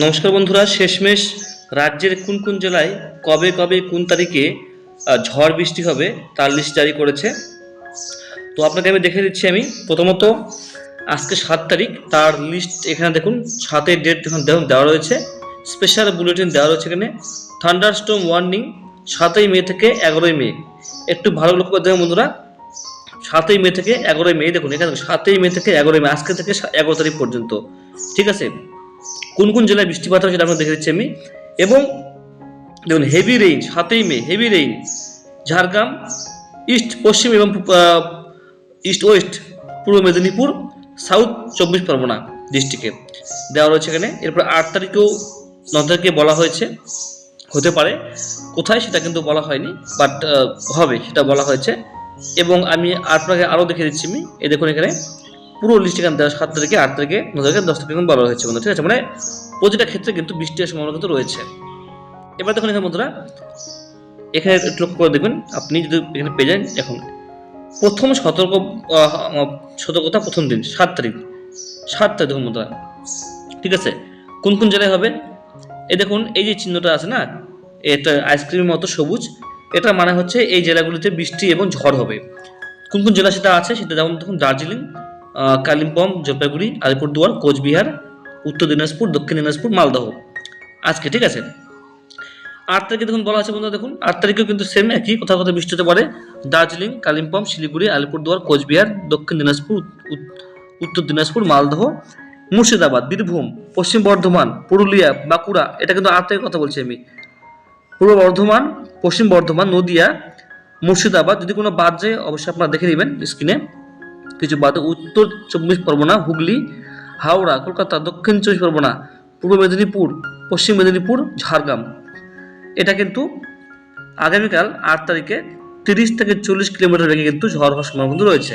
নমস্কার বন্ধুরা, শেষমেশ রাজ্যের কোন কোন জেলায় কবে কবে কোন তারিখে ঝড় বৃষ্টি হবে তার লিস্ট জারি করেছে। তো আপনাকে আমি দেখে দিচ্ছি আমি। প্রথমত, আজকে সাত তারিখ, তার লিস্ট এখানে দেখুন, সাতের ডেট এখানে দেখুন, দেওয়া রয়েছে। স্পেশাল বুলেটিন দেওয়া রয়েছে এখানে। থান্ডার স্টোম ওয়ার্নিং সাতই মে থেকে এগারোই মে। একটু ভালো লক্ষ্য করে দেখুন বন্ধুরা। সাতই মে থেকে এগারোই মে, দেখুন, এখানে সাতই মে থেকে এগারোই মে, আজকে থেকে এগারো তারিখ পর্যন্ত। ঠিক আছে? কোন কোন জেলায় বৃষ্টিপাত হবে সেটা আপনাকে দেখে দিচ্ছি আমি। এবং দেখুন হেভি রেইন সাতই May heavy rain Jhargram east পশ্চিম এবং ইস্ট ওয়েস্ট পূর্ব মেদিনীপুর সাউথ চব্বিশ পরগনা ডিস্ট্রিক্টে দেওয়া রয়েছে এখানে। এরপর আট তারিখেও ন তারিখে বলা হয়েছে, হতে পারে। কোথায় সেটা কিন্তু বলা হয়নি বাট হবে, সেটা বলা হয়েছে। এবং আমি আপনাকে আরও দেখে দিচ্ছি আমি। এই দেখুন এখানে পুরো লিস্ট দেওয়া সাত তারিখে, আট তারিখে, ন তারিখে, দশ তারিখে কিন্তু বলা হয়েছে বন্ধু ঠিক আছে? মানে প্রতিটা ক্ষেত্রে কিন্তু বৃষ্টির সম্ভাবনা কিন্তু রয়েছে। এবার দেখুন এখানে বন্ধুরা, এখানে একটু লক্ষ্য করে দেখবেন, আপনি যদি এখানে পেয়ে যান, এখন প্রথম সতর্ক সতর্কতা প্রথম দিন, সাত তারিখ। সাত তারিখ দেখুন বন্ধুরা, ঠিক আছে? কোন কোন জেলায় হবে? এই দেখুন, এই যে চিহ্নটা আছে না, এটা আইসক্রিমের মতো সবুজ, এটা মানে হচ্ছে এই জেলাগুলিতে বৃষ্টি এবং ঝড় হবে। কোন কোন জেলা সেটা আছে? সেটা যেমন দেখুন দার্জিলিং কালিম্পং, জলপাইগুড়ি, আলিপুরদুয়ার, কোচবিহার, উত্তর দিনাজপুর, দক্ষিণ দিনাজপুর, মালদহ। আজকে, ঠিক আছে? আট তারিখে দেখুন, বলা আছে বন্ধুরা, দেখুন। আট তারিখেও কিন্তু সেম একই কোথাও কোথাও বৃষ্টি হতে পারে দার্জিলিং, কালিম্পং, শিলিগুড়ি, আলিপুরদুয়ার, কোচবিহার, দক্ষিণ দিনাজপুর উত্তর দিনাজপুর, মালদহ, মুর্শিদাবাদ, বীরভূম, পশ্চিম বর্ধমান, পুরুলিয়া, বাঁকুড়া, এটা কিন্তু আট তারিখের কথা বলছি আমি। পূর্ব বর্ধমান, পশ্চিম বর্ধমান, নদিয়া, মুর্শিদাবাদ, যদি কোনো বাদ যায়, অবশ্যই আপনারা দেখে নেবেন স্ক্রিনে কিছু বাদ উত্তর চব্বিশ পরগনা, হুগলি, হাওড়া, কলকাতা, দক্ষিণ চব্বিশ পরগনা, পূর্ব মেদিনীপুর, পশ্চিম মেদিনীপুর, ঝাড়গ্রাম। এটা কিন্তু আগামীকাল আট তারিখে তিরিশ থেকে চল্লিশ কিলোমিটার বেগে কিন্তু ঝড় হওয়ার সম্ভাবনা কিন্তু রয়েছে।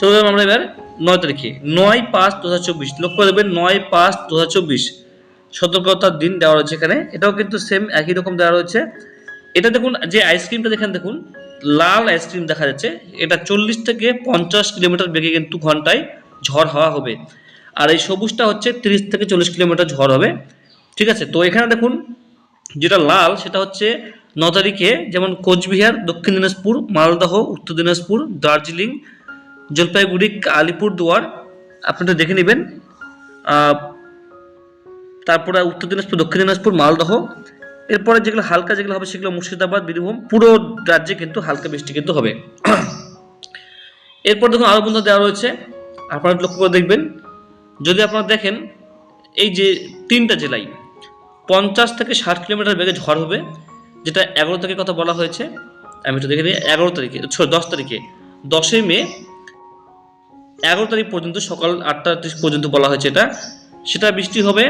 চলে যাব আমরা এবার নয় তারিখে। নয় পাঁচ দু হাজার চব্বিশ। লক্ষ্য দেবেন নয় পাঁচ দু হাজার চব্বিশ। সতর্কতার দিন দেওয়া রয়েছে এখানে। এটাও কিন্তু সেম একই রকম দেওয়া রয়েছে। এটা দেখুন, যে আইসক্রিমটা দেখেন, দেখুন। লাল আইসক্রিম দেখা যাচ্ছে, এটা চল্লিশ থেকে পঞ্চাশ কিলোমিটার বেগে কিন্তু ঘন্টায় ঝড় হাওয়া হবে। আর এই সবুজটা হচ্ছে তিরিশ থেকে চল্লিশ কিলোমিটার ঝড় হবে। ঠিক আছে? তো এখানে দেখুন, যেটা লাল, সেটা হচ্ছে ন তারিখে যেমন কোচবিহার, দক্ষিণ দিনাজপুর, মালদহ, উত্তর দিনাজপুর, দার্জিলিং, জলপাইগুড়ি আলিপুরদুয়ার আপনারা দেখে নেবেন। তারপরে উত্তর দিনাজপুর, দক্ষিণ দিনাজপুর, মালদহ এরপরে যেগুলো হালকা যেগুলো হবে সেগুলো মুর্শিদাবাদ, বীরভূম, পুরো রাজ্যে কিন্তু হালকা বৃষ্টি কিন্তু হবে। এরপর দেখুন আরও বন্ধু দেওয়া রয়েছে। আপনারা লক্ষ্য করে দেখবেন। যদি আপনারা দেখেন, এই যে তিনটা জেলায় পঞ্চাশ থেকে ষাট কিলোমিটার বেগে ঝড় হবে, যেটা এগারো তারিখের কথা বলা হয়েছে। আমি একটু দেখে নিই এগারো তারিখে দশ তারিখে দশই মে, এগারো তারিখ পর্যন্ত সকাল আটটা পর্যন্ত বলা হয়েছে এটা। সেটা বৃষ্টি হবে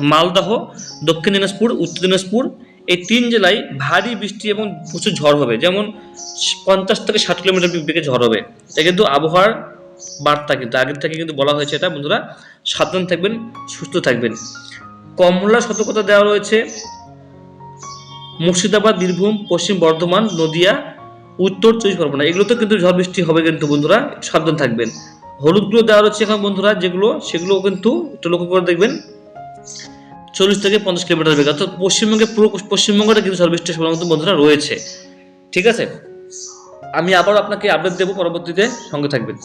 মালদহ, দক্ষিণ দিনাজপুর, উত্তর দিনাজপুর, এই তিন জেলায় ভারী বৃষ্টি এবং প্রচুর ঝড় হবে। যেমন পঞ্চাশ থেকে ষাট কিলোমিটার বেগে ঝড় হবে। এটা কিন্তু আবহাওয়ার বার্তা কিন্তু। আগের থেকে কিন্তু বলা হয়েছে এটা। বন্ধুরা, সাবধান থাকবেন, সুস্থ থাকবেন। কমলা সতর্কতা দেওয়া রয়েছে। মুর্শিদাবাদ, বীরভূম, পশ্চিম বর্ধমান, নদিয়া, উত্তর চব্বিশ পরগনা। এগুলোতে কিন্তু ঝড় বৃষ্টি হবে কিন্তু বন্ধুরা, সাবধান থাকবেন। হলুদগুলো দেওয়া রয়েছে এখন বন্ধুরা, যেগুলো সেগুলো কিন্তু একটু লক্ষ্য করে দেখবেন। চল্লিশ থেকে পঞ্চাশ কিলোমিটার বেগে। অর্থাৎ পশ্চিমবঙ্গে পুরো পশ্চিমবঙ্গটা কিন্তু সার্ভিস স্টেশন কিন্তু বন্ধুরা রয়েছে। ঠিক আছে? আমি আবার আপনাকে আপডেট দেবো, পরবর্তীতে সঙ্গে থাকবেন।